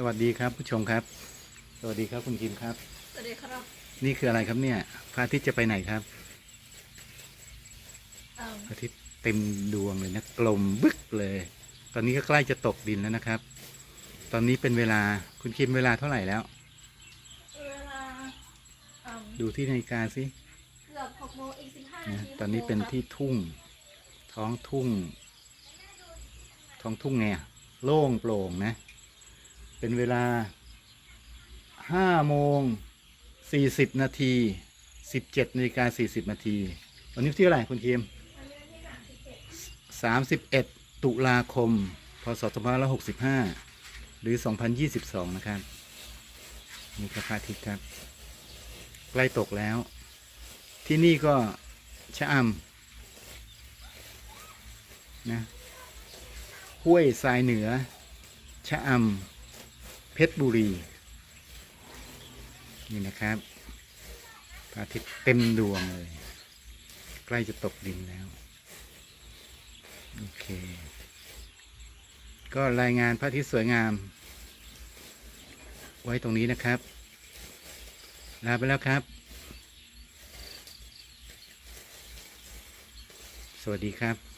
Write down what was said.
สวัสดีครับผู้ชมครับ สวัสดีครับคุณคิมครับ สวัสดีครับ นี่คืออะไรครับเนี่ยพระอาทิตย์จะไปไหนครับเอ่อพระอาทิตย์เต็มดวงเลยนะกลมบึกเลย ตอนนี้ก็ใกล้จะตกดินแล้วนะครับ ตอนนี้เป็นเวลาคุณคิมเวลาเท่าไหร่แล้ว เวลาเอ่อดูที่นาฬิกาสิเกือบหกโมงอีกสิบห้านานะทีตอนนี้เป็นที่ทุ่ง ท้องทุ่ง ท้องทุ่งไงอะโล่งโปร่งนะ เป็นเวลาห้าโมงสี่สิบนาทีสิบเจ็ดนาฬิกาสี่สิบนาทีวันนี้ที่เท่าไหร่คุณคิมสามสิบเอ็ดตุลาคม พศสองพันหกสิบห้าหรือสองพันยี่สิบสองนะครับนี่คือพระอาทิตย์ครับ ใกล้ตกแล้ว ที่นี่ก็ชะอำนะห้วยทรายเหนือ ชะอำ เพชรบุรี นี่นะครับพระอาทิตย์เต็มดวงเลย ใกล้จะตกดินแล้ว โอเค ก็รายงานพระอาทิตย์สวยงาม ไว้ตรงนี้นะครับ ลาไปแล้วครับ สวัสดีครับ